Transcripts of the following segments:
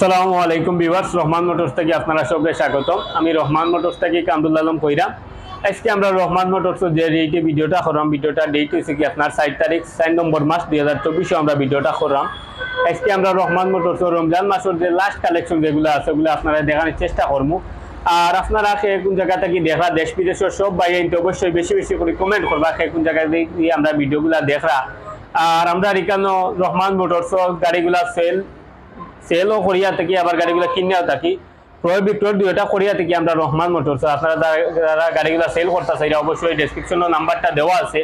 আসসালামু আলাইকুম বিভার্স রহমান মোটরস থেকে আপনারা সবাই স্বাগতম। আমি রহমান মোটরস থেকে কামরুল আলম কইরা। আজকে আমরা রহমান মোটরস যে রেটে ভিডিওটা করলাম ভিডিওটা ডেট হয়েছে কি আপনার ষাট তারিখ চার নম্বর মাস দুই হাজার চব্বিশে আমরা ভিডিওটা করলাম আজকে আমরা রহমান মোটরস রমজান মাসের যে লাস্ট কালেকশন যেগুলো আছে, ওগুলো আপনারা দেখানোর চেষ্টা করব। আর আপনারা সে কোন জায়গা থেকে দেখা, দেশ বিদেশের সব বাইরে অবশ্যই বেশি বেশি করে কমেন্ট করবা, সে কোন জায়গায় দিয়ে আমরা ভিডিওগুলা দেখা। আর আমরা এখানে রহমান মোটরস গাড়িগুলা সেল সেলও করিয়া থাকি আবার গাড়িগুলো কিনেও থাকি। ক্রয় বিক্রয় দুইটা করিয়া থাকি আমরা রহমান মোটরস আপনারা যারা- গাড়িগুলো সেল করতে চাইরা অবশ্যই ডেসক্রিপশনে নাম্বারটা দেওয়া আছে।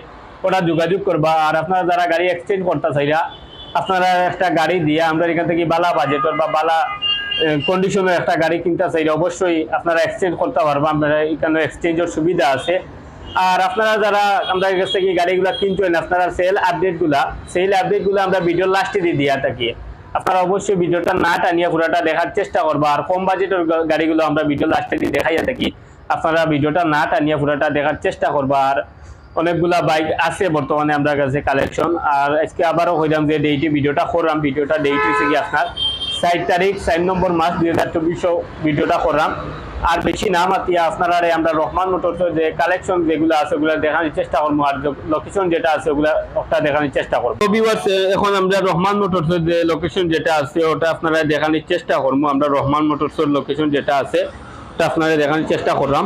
ওটা যোগাযোগ করবা আর আপনারা যারা গাড়ি এক্সচেঞ্জ করতে চাইরা আপনারা একটা গাড়ি দিয়ে আমরা এখান থেকে বালা বাজেটর বা বালা কন্ডিশনের একটা গাড়ি কিনতে চাইলে অবশ্যই আপনারা এক্সচেঞ্জ করতে পারবা আপনারা এখানে এক্সচেঞ্জের সুবিধা আছে। আর আপনারা যারা আমরা কাছ থেকে গাড়িগুলো কিনছেন আপনারা সেল আপডেটগুলা সেল আপডেটগুলো আমরা ভিডিও লাস্টে দিয়ে দিয়া থাকি। আপনারা অবশ্যই ভিডিওটা না টানিয়ে পুরোটা দেখার চেষ্টা করবা। আর কম বাজেটের গাড়িগুলো আমরা ভিডিও লাস্টে দিয়ে দেখাইয়া থাকি। আপনারা ভিডিওটা না টানিয়ে পুরোটা দেখার চেষ্টা করবা। আর অনেকগুলা বাইক আছে বর্তমানে আমরা কাছে কালেকশন আর আজকে আবারও হইলাম যে ডেইটি ভিডিওটা করলাম, ভিডিওটা ডেইট হয়েছে কি আপনার চার তারিখ, চার নম্বর মাস দুই হাজার চব্বিশও ভিডিওটা করলাম। আর বেশি না আপনারা এই আমরা রহমান মোটরস যে কালেকশন যেগুলো আছে ওগুলো দেখানোর চেষ্টা করব আর লোকেশন যেটা আছে ওগুলো ওটা দেখানোর চেষ্টা করব। Viewers, এখন আমরা রহমান মোটরস যে লোকেশন যেটা আছে ওটা আপনারা দেখানোর চেষ্টা করব। আমরা রহমান মোটরসের লোকেশন যেটা আছে ওটা আপনারা দেখানোর চেষ্টা করলাম।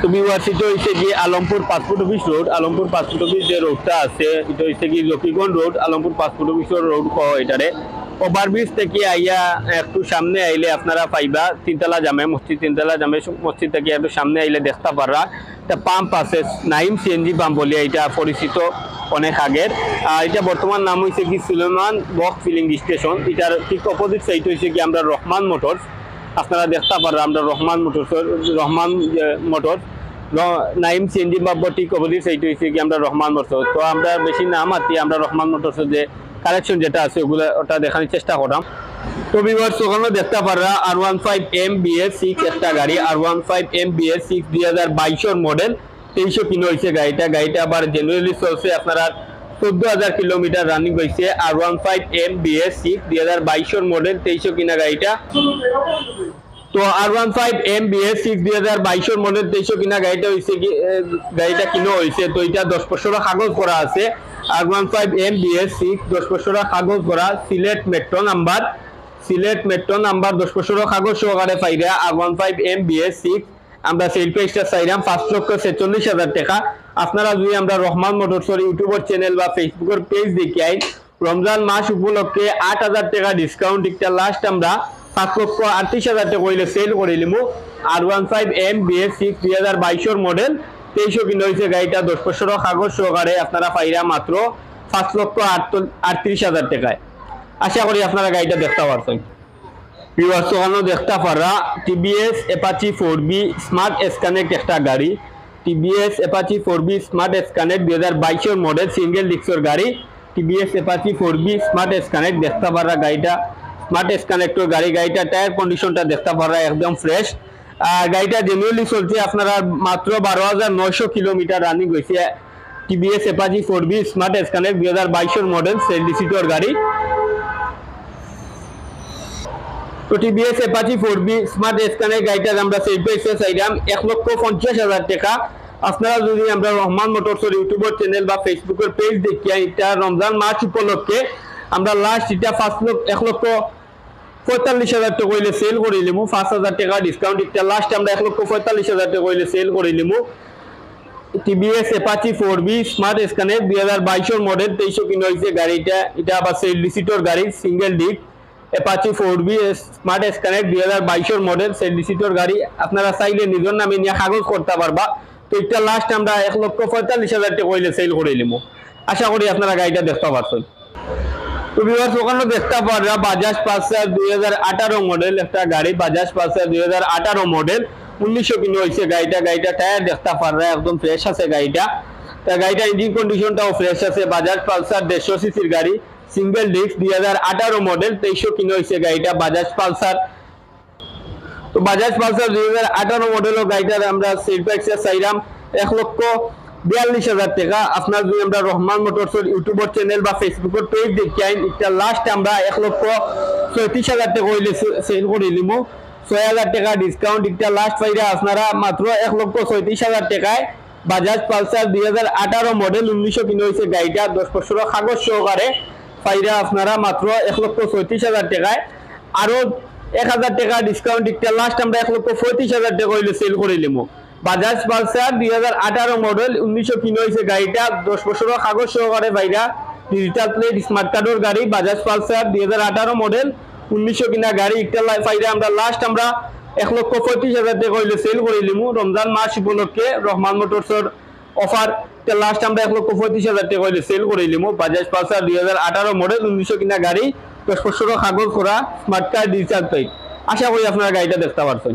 তো ভিউয়ার্স এটা হচ্ছে কি Alampur passport office road. Alampur passport office যে রোডটা আছে এটা হচ্ছে কি Lakshmiganj road. Alampur passport office road কহ এটারে। ওভারব্রিজ থেকে আইয়া একটু সামনে আইলে আপনারা পাইবা, তিনতলা জামে, মসজিদ, তিনতলা জামে মসজিদ থেকে একটু সামনে আইলে দেখতে পারবা। একটা পাম্প আছে, নাইম সিএনজি পাম্প বলে এটা পরিচিত অনেক আগের। আর এটা বর্তমান নাম হয়েছে কি সুলেমান বক ফিলিং স্টেশন। এটার ঠিক অপোজিট সাইড হয়েছে কি আমরা রহমান মোটরস। আপনারা দেখতে পারেন আমরা Rahman motors, Rahman motor Naim CNG pump ঠিক অবধি সেইটা হচ্ছে কি আমরা রহমান মোটরস। তো আমরা বেশি নাম আতি আমরা রহমান মোটরস যে কালেকশন যেটা আছে, ওগুলো ওটা দেখানোর চেষ্টা করলাম। তো ভিউয়ার্স ওখানে দেখতে পাররা আর ওয়ান ফাইভ এম বি একটা গাড়ি আর one five M B six দুই হাজার বাইশের মডেল তেইশশো কিলো হয়েছে গাড়িটা। গাড়িটা আবার জেনুয়ালি চলছে আপনারা চোদ্দ হাজার কিলোমিটার রানিং হয়েছে। আর one five M B six দুই হাজার বাইশের মডেল তেইশশো কিনা গাড়িটা। তো আর one five M B six দুই হাজার বাইশের মডেল তেইশশো কিনা গাড়িটা হয়েছে গাড়িটা কিনো হয়েছে। তো এটা দশ বছরের কাগজ করা আছে। আর one five M B S six দশ বছরের কাগজ করা Sylhet metro number Sylhet metro number দশ বছরের কাগজ সহকারে পাইরা আর one five M B S six আমরা সেল প্রাইসটা চাইলাম পাঁচ লক্ষ ছেচল্লিশ হাজার টাকা। আপনারা যদি আমরা রহমান মোটরসর ইউটিউবের চ্যানেল বা ফেসবুকের পেজ দেখি আই রমজান মাস উপলক্ষে আট হাজার টাকা ডিসকাউন্ট একটা লাস্ট আমরা পাঁচ লক্ষ আটত্রিশ হাজার টাকা কইলে সেল করিলিমু আর one five M B S six দুই হাজার বাইশের মডেল তেইশশো কিলো হয়েছে গাড়িটা, দশ বছরের কাগজ সহকারে আপনারা পাইরা মাত্র পাঁচ লক্ষ আটত্রিশ হাজার টাকায়। আশা করি আপনারা গাড়িটা দেখতে পারছেন। ভিউয়ার্স ওখানেও দেখতে পারা TVS Apache four V smart xconnect একটা গাড়ি। TVS Apache four V smart xconnect দুই হাজার বাইশের মডেল সিঙ্গেল ডিক্সর গাড়ি। TVS Apache four V smart xconnect দেখতে পারা গাড়িটা। স্মার্ট এসকানেক্টর গাড়ি গাড়িটা টায়ার কন্ডিশনটা দেখতে পারা একদম ফ্রেশ গাড়িটা জেনুয়ালি চলছে, আপনারা মাত্র বারো হাজার নয়শো কিলোমিটার রানিং হয়েছে। TVS Apache four V smart xconnect দুই হাজার বাইশের মডেল সেলডিসিটোর গাড়ি। তো TVS Apache four V smart স্ক্যানের গাড়িটার আমরা সেল প্রাইসে চাইলাম এক লক্ষ পঞ্চাশ হাজার টাকা। আপনারা যদি আমরা রহমান মোটরসের ইউটিউবের চ্যানেল বা ফেসবুকের পেজ দেখি এটা রমজান মাস উপলক্ষে আমরা লাস্ট এটা পাঁচ লক্ষ, এক লক্ষ পঁয়তাল্লিশ হাজার টাকা কইলে সেল করে নিমু, পাঁচ হাজার টাকা ডিসকাউন্ট এটা লাস্ট আমরা এক লক্ষ পঁয়তাল্লিশ হাজার টাকা কইলে সেল করে নিমু। TVS Apache four V smart স্ক্যানের দুই হাজার বাইশের মডেল তেইশশো কিলো হয়েছে গাড়িটা। এটা আবার সেল ডিসিটোর গাড়ি single disc Apache four B smart স্ক্যানেট দুই হাজার বাইশের মডেল সেল ডিসিটোর গাড়ি। আপনারা চাইলে নিজের নামে নিয়ে কাগজ করতে পারবা। তো এটা লাস্ট আমরা এক লক্ষ পঁয়তাল্লিশ হাজার টাকা কইলে সেল করে নিবো আশা করি আপনারা গাড়িটা দেখতে পারছেন। তো ভিউয়ার্স ওখানে দেখতে পাররা বাজাজ পালসার দুই হাজার আঠারো মডেল একটা গাড়ি বাজাজ পালসার দুই হাজার আঠারো মডেল উনিশশো কিলো হয়েছে গাড়িটা গাড়িটা টায়ার দেখতে পাররা, একদম ফ্রেশ আছে গাড়িটা। তা গাড়িটা ইঞ্জিন কন্ডিশনটাও ফ্রেশ আছে বাজাজ পালসার দেড়শো সিসির গাড়ি সিঙ্গেল ডিস্ক দুই হাজার আঠারো মডেল তেইশশো কিলো হয়েছে গাড়িটা বাজাজ পালসার তো বাজাজ পালসার দুই হাজার আঠারো মডেলও গাড়িটার আমরা সেল প্রাইসে চাইলাম এক লক্ষ বিয়াল্লিশ হাজার টাকা। আপনার যদি আমরা রহমান মোটরসের ইউটিউবের চ্যানেল বা ফেসবুকের পেজ দেখি আইন এটা লাস্ট আমরা এক লক্ষ ছয়ত্রিশ হাজার টাকা হইলে সেল করে নিমু ছয় হাজার টাকা ডিসকাউন্ট এটা লাস্ট পাইরা আপনারা মাত্র এক লক্ষ ছয়ত্রিশ হাজার টাকায় বাজাজ পালসার দুই হাজার আঠারো মডেল উনিশশো কিনে হয়েছে গাড়িটা, দশ বছর কাগজ সহকারে পাইরা আপনারা মাত্র এক লক্ষ ছয়ত্রিশ হাজার টাকায়। আরও এক হাজার টাকা ডিসকাউন্ট একটা লাস্ট আমরা এক লক্ষ পঁয়ত্রিশ হাজার টাকা হইলে সেল করে নিবো। বাজাজ পালসার দুই হাজার আঠারো মডেল, উনিশশো কিনে হয়েছে গাড়িটা। দশ বছরের কাগজ সহকারে ভাইরা ডিজিটাল প্লেট স্মার্ট কার্ডের গাড়ি। বাজাজ পালসার দুই হাজার আঠারো মডেল, উনিশশো কিনা গাড়ি। একটা ফাইরা আমরা লাস্ট আমরা এক লক্ষ পঁয়ত্রিশ হাজার টাকা হইলে সেল করে নিবো রমজান মাস উপলক্ষে রহমান মোটরসের অফার লাস্ট আমরা এক লক্ষ পঁয়ত্রিশ হাজার টাকা হইলে সেল করে নিবো বাজাজ পালসার দুই হাজার আঠারো মডেল, উনিশশো কিনা গাড়ি। দশ বছরের কাগজ করা স্মার্ট কার্ড ডিজিটাল প্লেট আশা করি আপনারা গাড়িটা দেখতে পারছেন।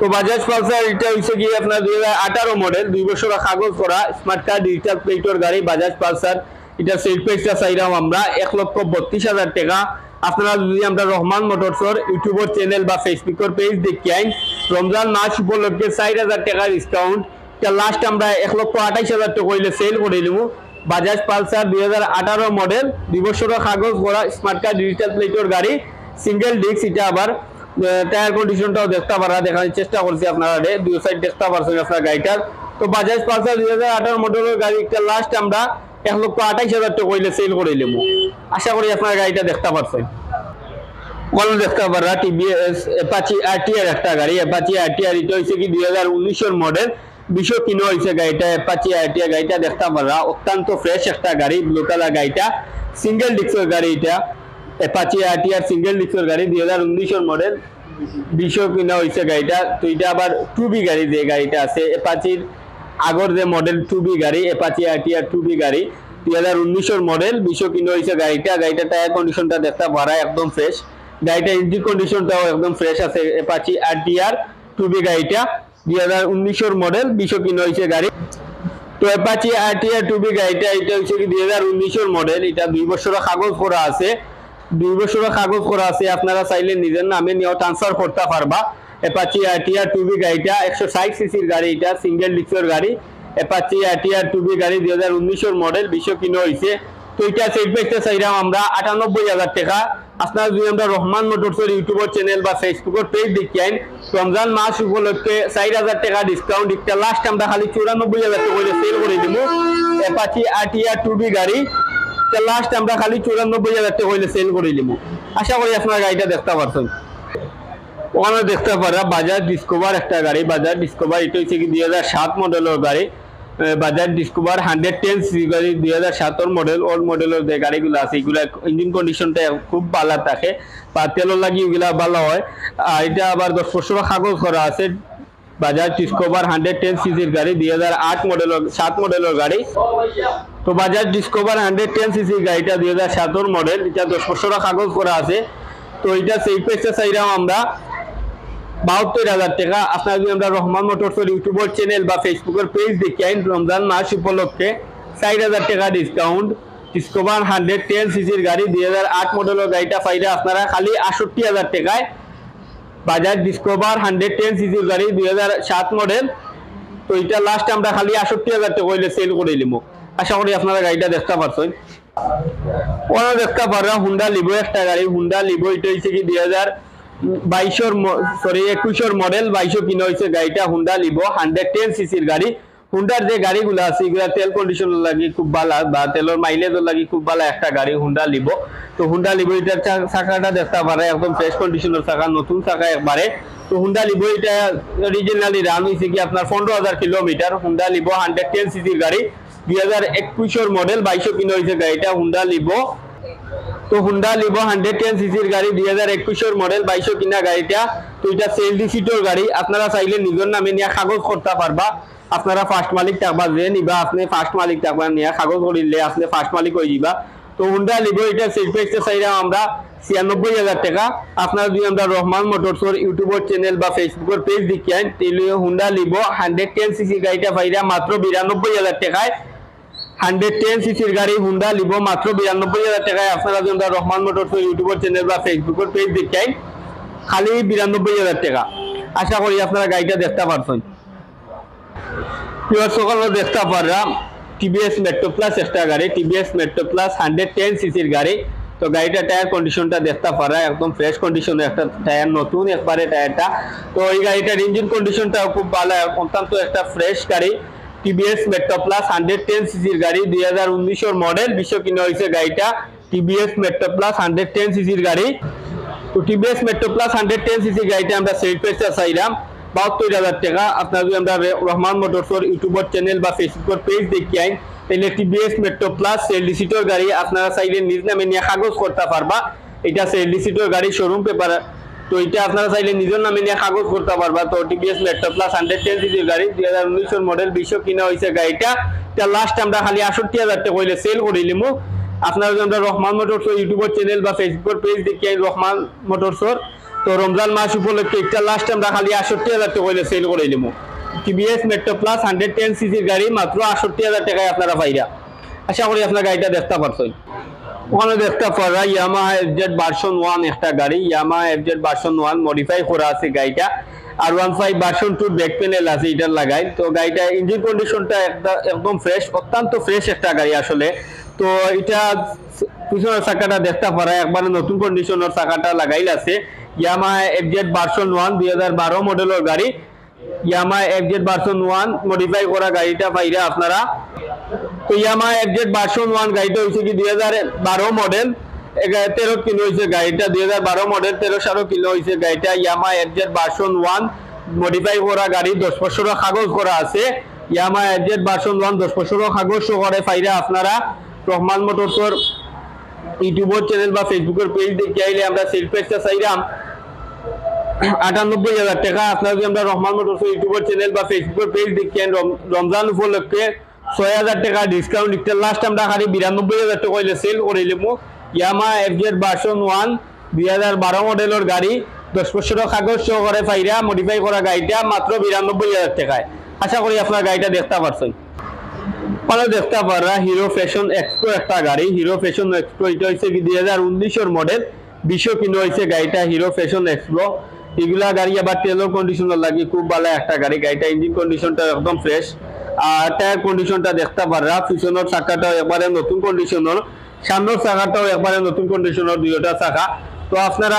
তো বাজাজ পালসার এটা হচ্ছে গিয়ে আপনার দুই হাজার আঠারো মডেল দুই বছর কাগজ করা স্মার্ট কার্ড ডিজিটাল প্লেটর গাড়ি বাজাজ পালসার এটা সেল প্রাইসটা চাইলাম আমরা এক লক্ষ বত্রিশ হাজার টাকা। আপনারা যদি আমরা রহমান মোটরসর ইউটিউবের চ্যানেল বা ফেসবুকের পেজ দেখি আইন, রমজান মাস উপলক্ষে ষাট হাজার টাকা ডিসকাউন্ট এটা লাস্ট আমরা এক লক্ষ আঠাইশ হাজার টাকা হইলে সেল করে নিব। বাজাজ পালসার দুই হাজার আঠারো মডেল দুই বছরের কাগজ করা স্মার্ট কার্ড ডিজিটাল প্লেটর গাড়ি সিঙ্গেল ডিস্ক এটা আবার টায়ার কন্ডিশনটাও দেখতে পারা দেখানোর চেষ্টা করছি আপনারা দুই সাইড দেখতে পারছেন আপনার গাড়িটার। তো বাজাজ পালসার দুই হাজার আঠারো মডেলের গাড়িটা লাস্ট আমরা এক লক্ষ আঠাইশ হাজার টাকা কইলে সেল করে নেব। আশা করি আপনার গাড়িটা দেখতে পারছেন। ওখানে দেখতে পারা টিভিএস অ্যাপাচি আরটিআর একটা গাড়ি। অ্যাপাচি আরটিআর এটা হচ্ছে কি দুই হাজার উনিশের মডেল বিশো কিনো হয়েছে গাড়িটা। অ্যাপাচি আরটিআর গাড়িটা দেখতে পারা, অত্যন্ত ফ্রেশ একটা গাড়ি ব্লু কালার গাড়িটা। সিঙ্গেল ডিস্কের গাড়ি এটা। অ্যাপাচি আরটিআর সিঙ্গেল ডিস্কের গাড়ি, দুই হাজার উনিশের মডেল বিশো কিনা হয়েছে গাড়িটা। তো এটা আবার টু বি গাড়ি যে গাড়িটা আছে। অ্যাপাচির আগর যে মডেল টু বি গাড়ি অ্যাপাচি আরটিআর টু বি গাড়ি, দুই হাজার উনিশের মডেল বিশো কিনা হয়েছে গাড়িটা। গাড়িটা টায়ার কন্ডিশনটা দেখতে পারা একদম ফ্রেশ গাড়িটা ইঞ্জিন কন্ডিশনটাও একদম ফ্রেশ আছে অ্যাপাচি আরটিআর টু বি গাড়িটা। দুই হাজার উনিশের মডেল বিশো কিনা হয়েছে গাড়ি। তো অ্যাপাচি আরটিআর টু বি গাড়িটা, এটা হচ্ছে দুই হাজার উনিশের মডেল এটা দুই বছরের কাগজ করা আছে। দুই বছরের কাগজ করা আছে, আপনারা চাইলে নিজের নামে নিয়েও ট্রান্সফার করতে পারবা। অ্যাপাচি আরটিআর টু বি গাড়িটা, একশো ষাট সিসির গাড়ি এটা সিঙ্গেল ডিক্সের গাড়ি। অ্যাপাচি আরটিআর টু বি গাড়ি দুই হাজার উনিশের মডেল বিশ্ব কিনো হয়েছে তো এটা সেট প্রাইসটা চাইলাম আমরা আটানব্বই হাজার টাকা। আপনারা যদি আমরা রহমান মোটরসের ইউটিউবের চ্যানেল বা ফেসবুকের পেজ দেখি আইন রমজান মাস উপলক্ষে চার হাজার টাকা ডিসকাউন্ট একটা লাস্ট আমরা খালি চুরানব্বই হাজার টাকা সেল করে দিব অ্যাপাচি আরটিআর টু বি গাড়ি লাস্ট আমরা খালি চুরানব্বই হাজার টাকা হইলে সেল করে দিব আশা করি আপনার গাড়িটা দেখতে পারছেন। ওখানে দেখতে পারা বাজাজ ডিসকভার একটা গাড়ি। বাজাজ ডিসকভার এটা হচ্ছে কি দুই হাজার সাত মডেলের গাড়ি। বাজাজ ডিসকভার হান্ড্রেড টেন গাড়ি, দুই হাজার সাতের মডেল ওল্ড মডেলের যে গাড়িগুলো আছে, এগুলা ইঞ্জিন কন্ডিশনটা খুব ভালো থাকে। বা তেলের লাগি, এগুলা ভালো হয়। আর এটা আবার দশ বছর কাগজ করা আছে। বাজাজ ডিসকভার হান্ড্রেড টেন সিসির গাড়ি, দুই হাজার আট মডেলের, সাত মডেলের গাড়ি। তো Bajaj Discover hundred ten CC গাড়িটা দুই হাজার সাতের মডেল, এটা দশ বছর কাগজ করা আছে। তো এটা সেই পেজটা চাইলাম আমরা বাহাত্তর হাজার টাকা। আপনার যদি আমরা রহমান মোটরসের ইউটিউবের চ্যানেল বা ফেসবুকের পেজ দেখি আইন রমজান মাস উপলক্ষে ষাট হাজার টাকা ডিসকাউন্ট ডিসকভার হান্ড্রেড টেন সিসির গাড়ি, দুই হাজার আট মডেলের গাড়িটা পাইলে আপনারা খালি আটষট্টি হাজার টাকায় বাজাজ ডিসকভার হান্ড্রেড টেন সিসির গাড়ি, দুই হাজার সাত মডেল তো এটা লাস্ট আমরা খালি আষট্টি হাজার টাকা হইলে সেল করে নিব আশা করি আপনারা গাড়িটা দেখতে পারছেন। ওরা দেখতে পারবে হুন্ডা লিবো একটা গাড়ি। হুন্ডা লিবো এটা হয়েছে কি দুই হাজার বাইশোর সরি একুশের মডেল বাইশো কিনা হয়েছে গাড়িটা। হুন্ডা লিবো হান্ড্রেড টেন সিসির গাড়ি। হুন্ডার যে গাড়িগুলো আছে, এগুলা তেল কন্ডিশন লাগি খুব ভালো বা তেলের মাইলেজও লাগি খুব ভালো একটা গাড়ি হুন্ডা লিব। তো হুন্ডা লিব এটার চাকাটা দেখতে পারে, একদম ফ্রেশ কন্ডিশনের চাকা, নতুন চাকা একবারে তো হুন্ডা লিবো, এটা অরিজিনালি রান হয়েছে কি আপনার পনেরো হাজার kilometre Honda Livo hundred ten সিসির গাড়ি। দুই হাজার একুশের মডেল বাইশো কিনা হয়েছে গাড়িটা হুন্ডা লিবো। তো হুন্ডা লিবো হান্ড্রেড টেন সিসির গাড়ি দুই হাজার একুশের মডেল বাইশো কিনা গাড়িটা। তো এটা সেল সিটোর গাড়ি। আপনারা চাইলে নিজের নামে নিয়ে কাগজ করতে পারবা। আপনারা ফার্স্ট মালিক থাকবা, যে নিবা, আপনি ফার্স্ট মালিক থাকবা, নিয়ে কাগজ করিলে আপনি ফার্স্ট মালিক হয়ে যাবা তো হুন্ডা লিবো এটা সেল প্রাইসটা চাইলাম আমরা ছিয়ানব্বই হাজার টাকা আপনারা যদি আমরা রহমান মোটরসর ইউটিউবের চ্যানেল বা ফেসবুকের পেজ দেখিয়েন তাহলে Honda Livo hundred ten CC গাড়িটা পাইরা মাত্র বিরানব্বই হাজার টাকায়। হান্ড্রেড টেন সিসির গাড়ি হুন্ডা লিবো মাত্র বিরানব্বই হাজার টাকায় আপনারা যদি আমরা রহমান মোটরসর ইউটিউবের চ্যানেল বা ফেসবুকের পেজ দেখিয়েন খালি বিরানব্বই হাজার টাকা। আশা করি আপনারা গাড়িটা দেখতে পারছেন। সকল দেখতে পাররা টিভিএস মেট্রো প্লাস একটা গাড়ি TVS Metro Plus hundred ten সিসির গাড়ি। তো গাড়িটা টায়ার কন্ডিশনটা দেখতে পারা একদম ফ্রেশ কন্ডিশনে একটা টায়ার নতুন, একবারে টায়ারটা তো এই গাড়িটার ইঞ্জিন কন্ডিশনটাও খুব ভালো, অত্যন্ত একটা ফ্রেশ গাড়ি। TVS Metro Plus hundred ten সিসির গাড়ি, দুই হাজার উনিশের মডেল বিশ্ব কিনে হয়েছে গাড়িটা। TVS Metro Plus hundred ten সিসির গাড়ি। তো TVS Metro Plus hundred ten CC গাড়িটা আমরা সেল প্রাইসটা চাইলাম। বাহাত্তর হাজার টাকা। আপনারা যদি আমরা রহমান মোটরসর ইউটিউবের চ্যানেল বা ফেসবুকের পেজ দেখি আইন, তাহলে টিভিএস মেট্রো প্লাস সেল সিটের গাড়ি আপনারা চাইলে নিজ নামে নিয়ে কাগজ করতে পারবা। এটা সেল সিটের গাড়ি শোরুম পেপার তো এটা আপনারা চাইলে নিজের নামে নিয়ে কাগজ করতে পারবা। তো TVS Metro Plus hundred ten সিসির গাড়ি। দুই হাজার উনিশের মডেল বিশ্ব কিনা হয়েছে গাড়িটা। এটা লাস্ট আমরা খালি আষট্টি হাজার টাকা হইলে সেল করিলিমু আপনারা যদি আমরা রহমান মোটরসর ইউটিউবের চ্যানেল বা ফেসবুকের পেজ দেখি রহমান মোটরসর তো রমজান মাস উপলক্ষে একটা লাস্ট আমরা খালি আষট্টি হাজার টাকা হইলে সেল করে দিলাম TVS Metro Plus hundred ten সিসির গাড়ি মাত্র আষট্টি হাজার টাকায় আপনারা পাইরা। আশা করি আপনার গাড়িটা দেখতে পারছেন। ওখানে দেখতে পারা Yamaha F Z version one একটা গাড়ি। Yamaha F Z version one modify করা আছে গাড়িটা। আর one five version two back panel আছে এটার লাগাই। তো গাড়িটা ইঞ্জিন কন্ডিশনটা একদম ফ্রেশ অত্যন্ত ফ্রেশ একটা গাড়ি আসলে। তো এটা পিছনের চাকাটা দেখতে পারা, একবারে নতুন কন্ডিশনের চাকাটা লাগাইল আছে। Yamaha F Z version one দুই হাজার বারো মডেলের গাড়ি। Yamaha F Z version one modify করা গাড়িটা পাইরা আপনারা। তো Yamaha F Z version one গাড়িটা হয়েছে কি দুই হাজার বারো মডেল তেরো কিলো হয়েছে গাড়িটা দুই হাজার বারো মডেল তেরো সারো কিলো হয়েছে গাড়িটা। Yamaha F Z version one modify করা গাড়ি, দশ বছরের কাগজ করা আছে। Yamaha F Z version one দশ বছরের কাগজ করে পাইরা আপনারা। রহমান মোটরসর ইউটিউবের চ্যানেল বা ফেসবুকের পেজ দেখে আইলে আমরা সেল পেজটা চাইলাম আটানব্বই হাজার টাকা আপনারা যদি আমরা রহমান মোটরস ইউটিউবের চ্যানেল বা ফেসবুকের পেজ রম- রমজান উপলক্ষে ছয় হাজার টাকা ডিসকাউন্ট দিতে লাস্ট আমরা খালি বিরানব্বই হাজার টাকা হইলে সেল করিলাম Yamaha F Z version one দুই হাজার বারো মডেলের গাড়ি, দশ বছরের কাগজ সহকারে ফাইরা মডিফাই করা গাড়িটা মাত্র বিরানব্বই হাজার টাকায়। আশা করি আপনার গাড়িটা দেখতে পারছেন। মানে দেখতে পারা হিরো ফ্যাশন এক্সপ্রো একটা গাড়ি। হিরো ফ্যাশন এক্সপ্রো এটা হচ্ছে দুই হাজার উনিশের মডেল বিশ্ব কিনে হয়েছে গাড়িটা হিরো ফ্যাশন এক্সপ্রো এগুলা গাড়ি আবার তেলের কন্ডিশনের লাগে, খুব ভালো একটা গাড়ি। গাড়িটা ইঞ্জিন কন্ডিশনটা একদম ফ্রেশ আর টায়ার কন্ডিশনটা দেখতে পারা পিছনের চাকাটাও একবারে নতুন কন্ডিশনের সামনের চাকাটাও একবারে নতুন কন্ডিশনের দুইটা চাকা। তো আপনারা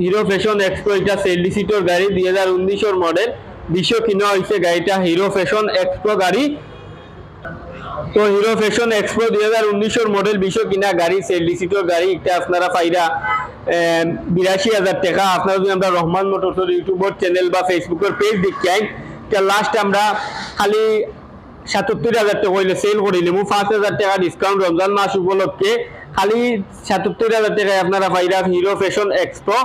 হিরো ফ্যাশন এক্সপ্রো এটা সেলডি সিটের গাড়ি, দুই হাজার উনিশের মডেল বিশ্ব কিনা হয়েছে গাড়িটা হিরো ফ্যাশন এক্সপ্রো গাড়ি। তো হিরো ফ্যাশন এক্সপ্রো দুই হাজার উনিশের মডেল বিশ্ব কিনা গাড়ি সেলডি সিটের গাড়ি, এটা আপনারা পাইরা বিরাশি হাজার টাকা। আপনারা যদি আমরা রহমান মোটরসের ইউটিউবের চ্যানেল বা ফেসবুকের পেজ দেখি আইন লাস্ট আমরা খালি সাতাত্তর হাজার টাকা হইলে সেল করিলাম পাঁচ হাজার টাকা ডিসকাউন্ট রমজান মাস উপলক্ষে। খালি সাতাত্তর হাজার টাকায় আপনারা পাইরা হিরো ফ্যাশন এক্সপ্রো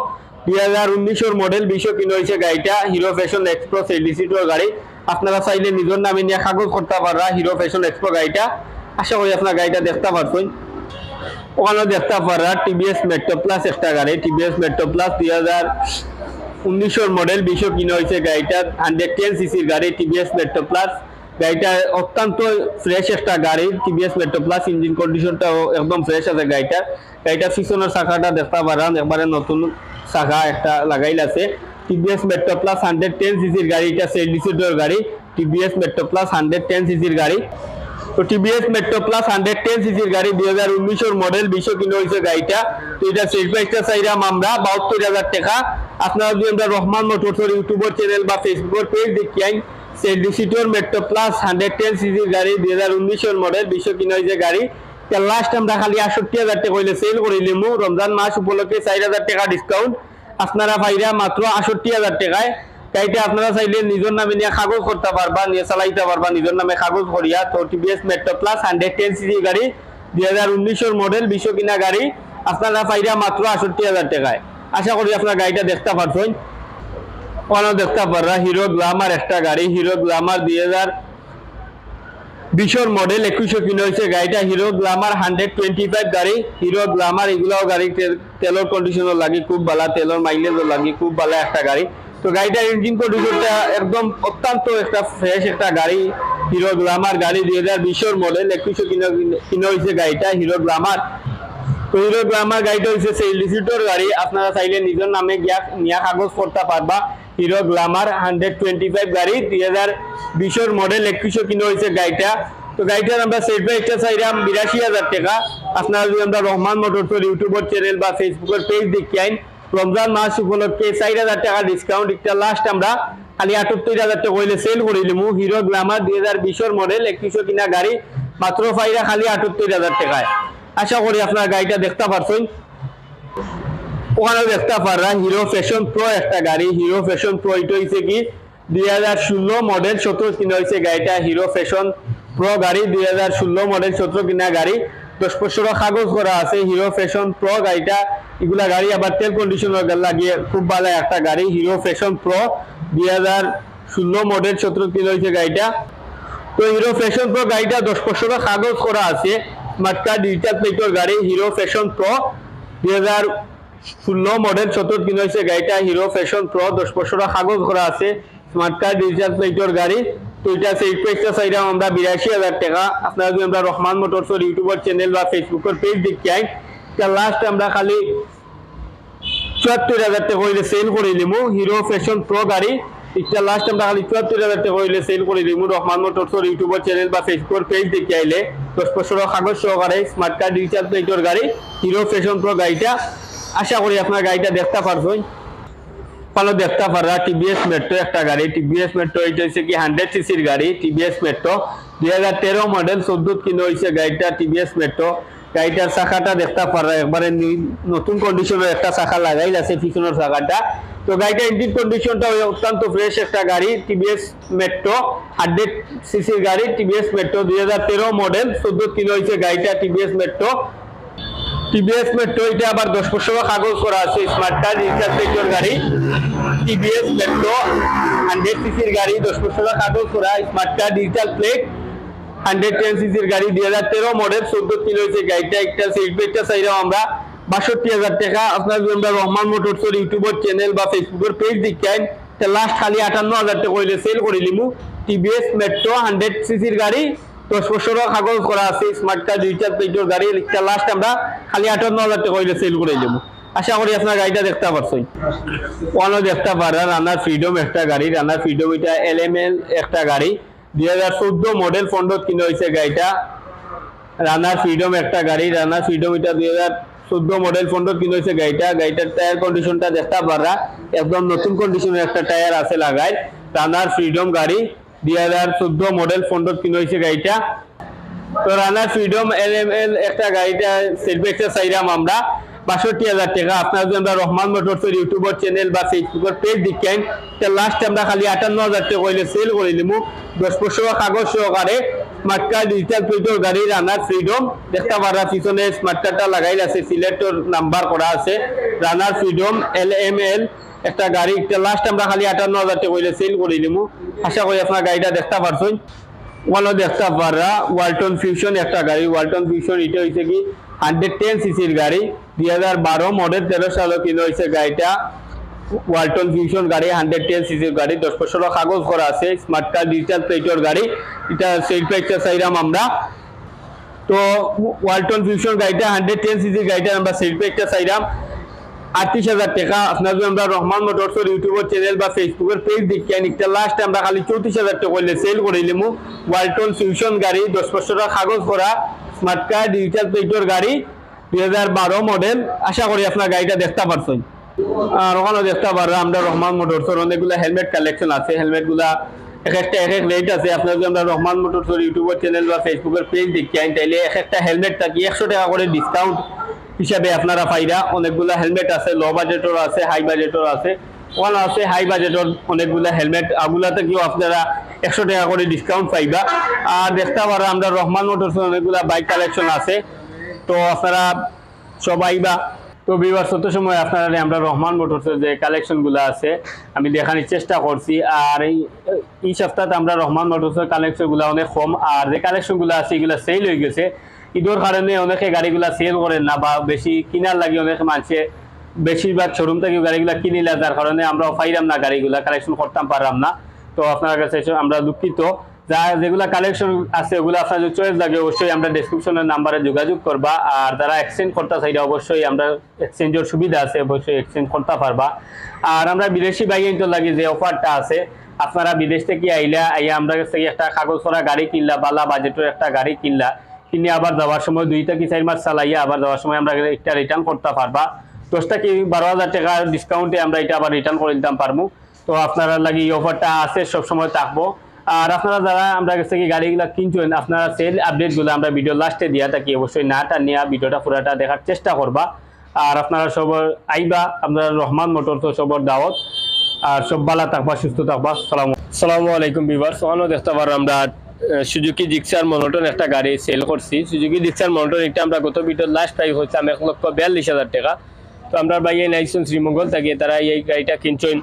দুই হাজার উনিশের মডেল বিশ্ব কিনে হয়েছে গাড়িটা। হিরো ফ্যাশন এক্সপ্রো সেলডি সিটের গাড়ি। আপনারা চাইলে নিজের নামে নিয়ে কাগজ করতে পাররা হিরো ফ্যাশন এক্সপ্রো গাড়িটা। আশা করি আপনার গাড়িটা দেখতে পারবেন ওখানে দেখতে পাররা টিভিএস মেট্রো প্লাস একটা গাড়ি। টিভিএস মেট্রো প্লাস দুই হাজার উনিশের মডেল বিশ্ব কিনে হয়েছে গাড়িটা। হান্ড্রেড টেন সিসির গাড়ি টিভিএস মেট্রো প্লাস গাড়িটা অত্যন্ত ফ্রেশ একটা গাড়ি। টিভিএস মেট্রো প্লাস ইঞ্জিন কন্ডিশনটাও একদম ফ্রেশ আছে গাড়িটা। গাড়িটা পিছনের শাখাটা দেখতে পারান একবারে নতুন শাখা একটা লাগাইল আছে। TVS Metro Plus hundred ten সিসির গাড়ি, এটা সেলডি সিটের গাড়ি TVS Metro Plus hundred ten সিসির গাড়ি। তো TVS Metro Plus hundred ten সিসির গাড়ি, দুই হাজার উনিশের মডেল বিশ্ব কিনে হয়েছে গাড়িটা। তো এটা সেল প্রাইসটা চাইলাম আমরা, বাহাত্তর হাজার টাকা। আপনারা যদি আমরা রহমান মোটরসের ইউটিউবের চ্যানেল বা ফেসবুকের পেজ দেখি আইন সেলডি সিটোর মেট্রো প্লাস হান্ড্রেড টেন সিসির গাড়ি, দুই হাজার উনিশের মডেল বিশ্ব কিনে হয়েছে গাড়ি। লাস্ট আমরা খালি আটষট্টি হাজার টাকা হইলে সেল করিলিমু রমজান মাস উপলক্ষে চার হাজার টাকা ডিসকাউন্ট আপনারা পাইরা মাত্র আষট্টি হাজার টাকায় গাড়িটা আপনারা চাইলে নিজের নামে নিয়ে কাগজ করতে পারবা, নিয়ে চালাইতে পারবা, নিজের নামে কাগজ করিয়া তো TVS Metro Plus hundred ten CC গাড়ি, দুই হাজার উনিশের মডেল বিশ্ব কিনা গাড়ি, আপনারা পাইরা মাত্র আষট্টি হাজার টাকায়। আশা করি আপনার গাড়িটা দেখতে পারছেন। ওখানে দেখতে পাররা হিরো গ্লামার একটা গাড়ি হিরো গ্লামার দুই হাজার বিশোর মডেল একুশশো কিলো হয়েছে গাড়িটা Hero Glamour hundred twenty five গাড়ি হিরো গ্লামার এগুলাও গাড়ি তেলের কন্ডিশনও লাগে, খুব ভালো তেলের মাইলেজও লাগে, খুব ভালো একটা গাড়ি। তো গাড়িটার ইঞ্জিন কন্ডিশনটা একদম অত্যন্ত একটা ফ্রেশ একটা গাড়ি হিরো গ্লামার গাড়ি দুই হাজার বিশোর মডেল একুশশো কিলো কিলো হয়েছে গাড়িটা হিরো গ্লামার তো হিরো গ্লামার গাড়িটা হচ্ছে সেই লিসিটোর গাড়ি, আপনারা চাইলে নিজের নামে গিয়া, নিয়া কাগজ করতে পারবা। Hero Glamour hundred twenty five গাড়ি, দুই হাজার বিশোর মডেল একুশশো কিলো হয়েছে গাড়িটা। তো গাড়িটার আমরা সেট প্রাইসটা চাইলাম বিরাশি হাজার টাকা। আপনারা যদি আমরা রহমান মোটরসের ইউটিউবের চ্যানেল বা ফেসবুকের পেজ দেখি আইন, রমজান মাস উপলক্ষে চার হাজার টাকা ডিসকাউন্ট একটা লাস্ট আমরা খালি আটত্রিশ হাজার টাকা হইলে সেল করিলিমু হিরো গ্লামার দুই হাজার বিশোর মডেল একত্রিশশো কিনা গাড়ি, মাত্র ফাইরা খালি আটত্রিশ হাজার টাকায়। আশা করি আপনার গাড়িটা দেখতে পারছেন। ওখানে দেখতে পাররা হিরো ফ্যাশন প্রো একটা গাড়ি। হিরো ফ্যাশন প্রো এটা হয়েছে কি? দুই হাজার ষোলো মডেল সতেরো কিনা হয়েছে গাড়িটা। হিরো ফ্যাশন প্রো গাড়ি, দুই হাজার ষোলো মডেল সতেরো কিনা গাড়ি। দশ বছরের কাগজ করা আছে। হিরো ফ্যাশন প্রো গাড়িটা। এগুলা গাড়ি আবার তেল কন্ডিশনার লাগিয়ে খুব ভালো একটা গাড়ি। হিরো ফ্যাশন প্রো দুই হাজার ষোলো মডেল সতেরো কিনা হয়েছে গাড়িটা। তো হিরো ফ্যাশন প্রো গাড়িটা দশ বছরের কাগজ করা আছে। স্মার্ট কার্ড ডিজিটাল প্লেটর গাড়ি। হিরো ফ্যাশন প্রো দুই হাজার ষোলো মডেল সতেরো কিনা হয়েছে গাড়িটা হিরো ফ্যাশন প্রো দশ বছরের কাগজ করা আছে। স্মার্ট কার্ড ডিজিটাল প্লেটর গাড়ি। তো এটা সেই প্রাইসটা চাইলাম আমরা বিরাশি হাজার টাকা। আপনারা যদি আমরা রহমান মোটরসের ইউটিউবের চ্যানেল বা ফেসবুকের পেজ দেখতে আই লাস্ট আমরা খালি চুয়াত্তর হাজার টাকা হইলে সেল করে দিমু। হিরো ফ্যাশন প্রো গাড়ি। এটা লাস্ট আমরা খালি চুয়াত্তর হাজার টাকা হইলে সেল করে দিমু রহমান মোটরসের ইউটিউবের চ্যানেল বা ফেসবুকের পেজ দেখে আইলে দশ বছরের কাগজ সহকারে স্মার্ট কার্ড ডিজিটাল প্লেটর গাড়ি হিরো ফ্যাশন প্রো গাড়িটা আশা করি আপনার গাড়িটা দেখতে পারবেন ভালো দেখতে পারা টিভিএস মেট্রো একটা গাড়ি। টিভিএস মেট্রো এটা হচ্ছে কি হান্ড্রেড সিসির গাড়ি টিভিএস মেট্রো দুই হাজার তেরো মডেল চোদ্দ কিলো হয়েছে গাড়িটা টিভিএস মেট্রো গাড়িটার চাকাটা দেখতে পারা একবারে নতুন কন্ডিশনের একটা চাকা লাগাই আছে পিছনের চাকাটা তো গাড়িটা ইঞ্জিন কন্ডিশনটা অত্যন্ত ফ্রেশ একটা গাড়ি টিভিএস মেট্রো হান্ড্রেড সিসির গাড়ি টিভিএস মেট্রো দুই হাজার তেরো মডেল চোদ্দ কিলো হয়েছে গাড়িটা টিভিএস মেট্রো টিভিএস মেট্রো এটা আবার দশ বছর কাগজ করা আছে স্মার্ট কার্ড রিচার্জ পেট্রোল গাড়ি। টিভিএস মেট্রো হান্ড্রেড সিসির গাড়ি, দশ বছর কাগজ করা smart card digital plate hundred ten সিসির গাড়ি, দুই হাজার তেরো মডেল চোদ্দ কিলো হয়েছে গাড়িটা, একটা সিট বেটটা চাইলাম আমরা। বাষট্টি হাজার টাকা আপনার আমরা রহমান মোটরসের ইউটিউবের চ্যানেল বা ফেসবুকের পেজ দেখান। লাস্ট খালি আটান্ন হাজার টাকা সেল করে লিমু টিভিএস মেট্রো হান্ড্রেড সিসির গাড়ি দশ বছরের কাগজ করা আছে স্মার্ট কার্ড রিচার্জ পেট্রোল গাড়ি, একটা লাস্ট আমরা খালি আটান্ন হাজার টাকা হইলে সেল করে লিমু আশা করি আপনার গাড়িটা দেখতে পারছেন। ওয়ানও দেখতে পারা রানার ফ্রিডম একটা গাড়ি রানার ফ্রিডম এটা এল এম এল একটা গাড়ি। দুই হাজার চোদ্দ মডেল ফন্ডত কিনে হয়েছে গাড়িটা। রানার ফ্রিডম একটা গাড়ি রানার ফ্রিডম এটা দুই হাজার চোদ্দ মডেল ফন্ডত কিনে হয়েছে গাড়িটা। গাড়িটার টায়ার কন্ডিশনটা দেখতে পারা একদম নতুন কন্ডিশনের একটা টায়ার আছে লাগাই রানার ফ্রিডম গাড়ি। দুই হাজার চোদ্দ মডেল ফোনটোত কিনে হয়েছে গাড়িটা। তো রানার ফ্রিডম এল এম এল একটা গাড়িটা সেটব্যাকটা চাইলাম আমরা। বাষট্টি হাজার টাকা। আপনার যদি আমরা রহমান মোটরসের ইউটিউবের চ্যানেল বা ফেসবুকের পেজ দেখেন লাস্ট আমরা খালি আটান্ন হাজার টাকা কইলে সেল করে নিমু দশ বছর কাগজ সহকারে স্মার্ট কার্ড ডিজিটাল প্লেটর গাড়ি রানার ফ্রিডম দেখতে পারা পিছনে স্মার্ট কার্ডটা লাগাই আছে সিলেক্টর নাম্বার করা আছে রানার ফ্রিডম এল এম এল একটা গাড়ি লাস্ট আমরা খালি আটান্ন হাজার টাকা হইলে সেল করে নিমু আশা করি আপনার গাড়িটা দেখতে পারছেন। ওয়ানো দেখতে পাররা ওয়ালটন ফিউশন একটা গাড়ি ওয়ালটন ফিউশন এটা হয়েছে কি হান্ড্রেড টেন সিসির গাড়ি, দুই হাজার বারো মডেল তেরো সালে কিনে হয়েছে গাড়িটা। ওয়ালটন ফিউশন গাড়ি হান্ড্রেড টেন সিসির গাড়ি, দশ বছর কাগজ করা আছে স্মার্ট কার্ড ডিজিটাল প্লেটর গাড়ি। এটা সেল প্রাইসটা চাইলাম আমরা। তো ওয়ালটন ফিউশন গাড়িটা হান্ড্রেড টেন সিসির গাড়িটা আমরা সেল প্রাইসটা চাইলাম। আটত্রিশ হাজার টাকা। আপনার যদি আমরা রহমান মোটরসের ইউটিউবের চ্যানেল বা ফেসবুকের পেজ দেখি একটা লাস্ট আমরা খালি চৌত্রিশ হাজার টাকা করলে সেল করে নিমু। ওয়ালটন ফিউশন গাড়ি, দশ বছরের কাগজ করা স্মার্ট কার্ড ডিজিটাল প্লেটর গাড়ি, দুই হাজার বারো মডেল আশা করি আপনার গাড়িটা দেখতে পারছেন। আর ওখানে দেখতে পারো আমরা রহমান মোটরসের অনেকগুলো হেলমেট কালেকশন আছে। হেলমেটগুলা এক একটা এক এক রেট আছে। আপনার যদি আমরা রহমান মোটরসের ইউটিউবের চ্যানেল বা ফেসবুকের পেজ দেখি আইন তাইলে এক একটা হেলমেট থাকি একশো টাকা করে ডিসকাউন্ট হিসাবে আপনারা পাইরা অনেকগুলো হেলমেট আছে লো বাজেটর আছে হাই বাজেটর আছে। ওখানে আছে হাই বাজেটর অনেকগুলো হেলমেট আগুলা থেকেও আপনারা একশো টাকা করে ডিসকাউন্ট পাইবা। আর দেখতে পারো, আমরা রহমান মোটরস অনেকগুলো বাইক কালেকশন আছে। তো আপনারা সবাই বা তো বিবার তত সময় আপনারা আমরা রহমান মোটরসের যে কালেকশনগুলো আছে, আমি দেখানোর চেষ্টা করছি। আর এই এই সপ্তাহে আমরা রহমান মোটরসের কালেকশনগুলো অনেক কম, আর যে কালেকশনগুলো আছে, এগুলো সেল হয়ে গেছে। ঈদের কারণে অনেকে গাড়িগুলা সেল করেন না বা বেশি কিনার লাগে অনেক মানুষে বেশিরভাগ শোরুম থেকে গাড়িগুলা কিনিলে, যার কারণে আমরা পাইলাম না গাড়িগুলা কালেকশন করতাম, পারলাম না। তো আপনার কাছে আমরা দুঃখিত। যা যেগুলা কালেকশন আছে, ওগুলো আপনার যদি চয়েস লাগে, অবশ্যই আমরা ডেসক্রিপশনের নাম্বারে যোগাযোগ করবা। আর যারা এক্সচেঞ্জ করতে চাইলে অবশ্যই আমরা এক্সচেঞ্জের সুবিধা আছে, অবশ্যই এক্সচেঞ্জ করতে পারবা। আর আমরা বিদেশি বাইক লাগে যে অফারটা আছে, আপনারা বিদেশ থেকে আইলা, আইয়া আমরা থেকে একটা কাগজ করা গাড়ি কিনলা, বালা বাজেটের একটা গাড়ি কিনলা, কিনে আবার যাওয়ার সময় দুইটা কি চার মাস চালাইয়া আবার যাওয়ার সময় আমরা একটা রিটার্ন করতে পারবা। দশটা কি বারো হাজার টাকা ডিসকাউন্টে আমরা এটা আবার রিটার্ন করে দিতাম পারব তো আপনারা লাগি এই অফারটা আছে, সবসময় থাকব। আর আপনারা যারা আমরা কাছ থেকে গাড়িগুলো কিনছেন, আপনারা সেল আপডেটগুলো আমরা ভিডিও লাস্টে দিয়া থাকি। অবশ্যই না টা নিয়ে ভিডিওটা পুরাটা দেখার চেষ্টা করবা। আর আপনারা সবার আইবা আপনারা রহমান মোটর তো সবার দাওয়াত। আর সব ভালো থাকবা, সুস্থ থাকবা। সালাম সালামু আলাইকুম বিবার সোহানও দেখতে পারো আমরা সুজুকি জিক্সার মনোটন একটা গাড়ি সেল করছি। সুজুকি জিক্সার মনোটন একটা আমরা গত ভিডিও লাস্ট প্রাইস হচ্ছে আমি এক লক্ষ বিয়াল্লিশ হাজার টাকা। তো আমরা বাইয়ে নাইছেন শ্রীমঙ্গল থেকে তারা এই গাড়িটা কিনছেন।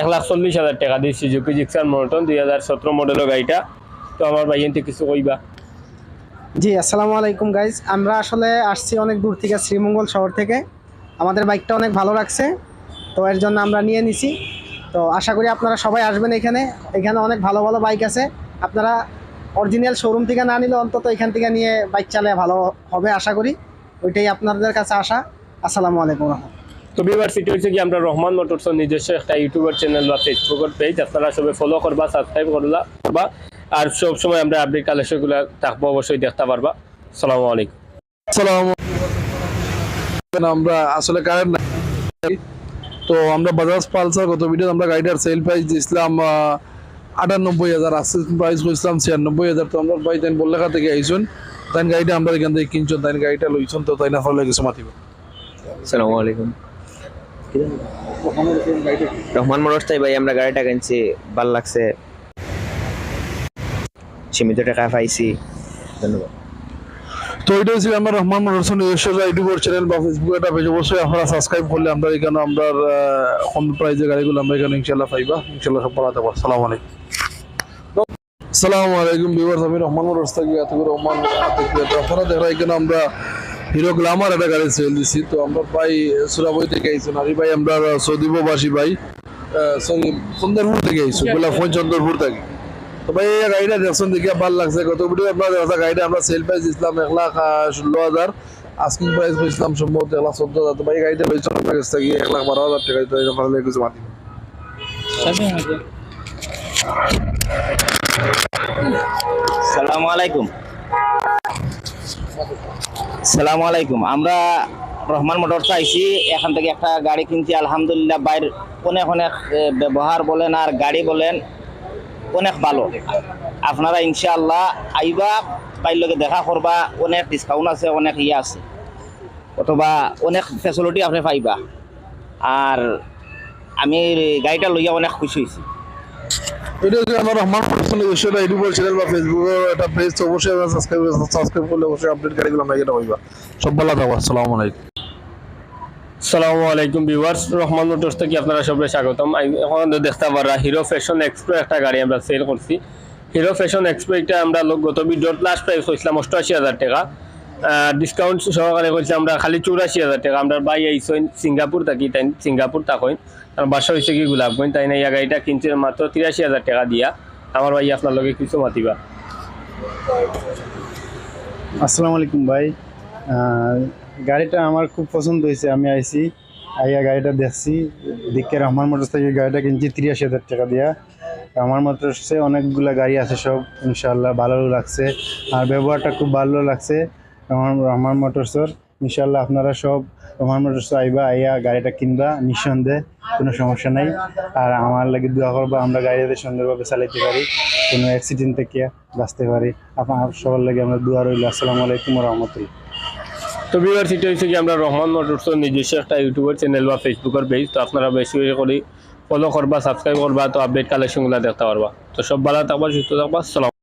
এক লাখ চল্লিশ হাজার টাকা দিয়ে সুজুকি জিক্সার মনোটন, দুই হাজার সতেরো মডেলের গাড়িটা। তো আমার বাইয়েতে কিছু কইবা? জি, আসসালামু আলাইকুম গাইজ আমরা আসলে আসছি অনেক দূর থেকে শ্রীমঙ্গল শহর থেকে। আমাদের বাইকটা অনেক ভালো লাগছে, তো এর জন্য আমরা নিয়ে নিছি। তো আশা করি আপনারা সবাই আসবেন এখানে। এখানে অনেক ভালো ভালো বাইক আছে। আপনারা অরিজিনাল শোরুম থেকে না নিলে অন্তত এখান থেকে নিয়ে বাইক চালায় ভালো হবে, আশা করি। ওইটাই আপনাদের কাছে আসা আসসালামু আলাইকুম রহমতুল্লাহ। তো বিবার সিটি হচ্ছে কি আমরা রহমান মোটরসের নিজস্ব একটা ইউটিউবের চ্যানেল বা ফেসবুকের পেজ আপনারা সবাই ফলো করবা সাবস্ক্রাইব করলা করবা আর সব সময় আমরা আপডেট কালেকশনগুলো থাকব অবশ্যই দেখতে পারবা। সালামু আলাইকুম। সালাম আমরা আসলে কারেন্ট নাই। তো আমরা বাজাজ পালসার গত ভিডিও আমরা গাড়িটার সেল প্রাইস দিয়েছিলাম আটানব্বই হাজার আসছে প্রাইস করেছিলাম ছিয়ানব্বই হাজার। তো আমরা ভাই তাই বললেখা থেকে আইসুন তাই গাড়িটা আমরা এখান থেকে কিনছেন তাই গাড়িটা লইছেন তো তাই না ফলে কিছু মাতিব। আসসালামু আলাইকুম। রহমান মোটরস তাই ভাই, আমরা গাড়িটা কিনছি, ভালো লাগছে। সীমিত টাকা পাইছি। ধন্যবাদ। তো এটা হচ্ছে আমরা রহমান মোটরস নিজস্ব ইউটিউবের চ্যানেল বা ফেসবুক একটা পেজ অবশ্যই আপনারা সাবস্ক্রাইব করলে আমরা এখানে আমরা কম প্রাইজের গাড়িগুলো আমরা এখানে ইনশাল্লাহ পাইবা। ইনশাল্লাহ সব পালাতে পারব সালাম আলাইকুম। সালাম আলাইকুম বিভার আমি রহমান মোটরস থাকি এত রহমান, আপনারা দেখা এখানে আমরা হিরো গ্লামার একটা গাড়ি সেল দিছি তো আমরা ভাই সুরাবই থেকে আইসুন আর ভাই আমরা সৌদি প্রবাসী ভাই সুন্দরপুর থেকে আইসু বলে ফোন চন্দ্রপুর থেকে। তো ভাই এই গাড়িটা দেখছেন দেখে ভালো লাগছে। গত ভিডিও আপনার দেখা গাড়িটা আমরা সেল প্রাইস দিছিলাম এক লাখ ষোলো হাজার। আস্কিং প্রাইস পেয়েছিলাম সম্ভবত এক লাখ চোদ্দ হাজার। তো ভাই গাড়িটা পেয়েছিল আপনার কাছ থেকে? এক লাখ বারো হাজার টাকা তো এটা ভালো কিছু মাতি সালামু আলাইকুম। সালামু আলাইকুম। আমরা রহমান মোটরস আইছি। এখান থেকে একটা গাড়ি কিনছি। আলহামদুলিল্লাহ বাইর অনেক অনেক ব্যবহার বলেন আর গাড়ি বলেন, অনেক ভালো। আপনারা ইনশাআল্লাহ আইবা, বাইর লগে দেখা করবা। অনেক ডিসকাউন্ট আছে, অনেক ইয়ে আছে। অথবা অনেক ফেসিলিটি আপনি পাইবা। আর আমি গাড়িটা লইয়া অনেক খুশি হয়েছি রহমান বা আপডেট আপনারা স্বাগতম। এখন হিরো ফ্যাশন এক্সপ্রো একটা গাড়ি আমরা সেল করছি। হিরো ফ্যাশন এক্সপ্রো এটা আমরা গত ভিডিওর লাস্ট প্রাইস হয়েছিলাম অষ্টআশি হাজার টাকা। ডিসকাউন্ট সহকারে করছি আমরা খালি চৌরাশি হাজার টাকা। আমরা বাই আইসইন সিঙ্গাপুর থাকি সিঙ্গাপুর থাকইন আর বাসা হয়েছে কি গোলাপগঞ্জ তাই না? গাড়িটা কিনছে মাত্র তিরাশি হাজার টাকা দিয়া। আমার ভাই আপনার লগে কিছু মাতিবা আসসালামু আলাইকুম ভাই। গাড়িটা আমার খুব পছন্দ হয়েছে। আমি আইছি, আইয়া গাড়িটা দেখছি। দিকে রহমান মোটরস থেকে গাড়িটা কিনছি তিরিশ হাজার টাকা দিয়া। রহমান মোটরসে অনেকগুলা গাড়ি আছে সব ইনশাল্লাহ ভালো লাগছে। আর ব্যবহারটা খুব ভালো লাগছে রহমান রহমান মোটরসর। ইনশাল্লাহ আপনারা সব রহমান মোটরস চাইবা আইয়া গাড়িটা কিনবা, নিঃসন্দেহে কোনো সমস্যা নাই। আর আমার লাগে দোয়া করবা, আমরা গাড়িতে সুন্দরভাবে চালাইতে পারি, কোনো অ্যাক্সিডেন্ট থেকে বাঁচতে পারি। আপনার সবার লাগে আমরা দোয়া রইল, আসসালামু আলাইকুম রহমতুল্লাহ। তো ভিউয়ার্স এটা হচ্ছে কি, আমরা রহমান মোটরসের নিজস্ব একটা ইউটিউবের চ্যানেল বা ফেসবুকের পেজ তো আপনারা বেশি বেশি করে ফলো করবা সাবস্ক্রাইব করবা, তো আপডেট কালেকশনগুলো দেখতে পারবা। তো সব ভালো থাকবা, সুস্থ থাকবা সালাম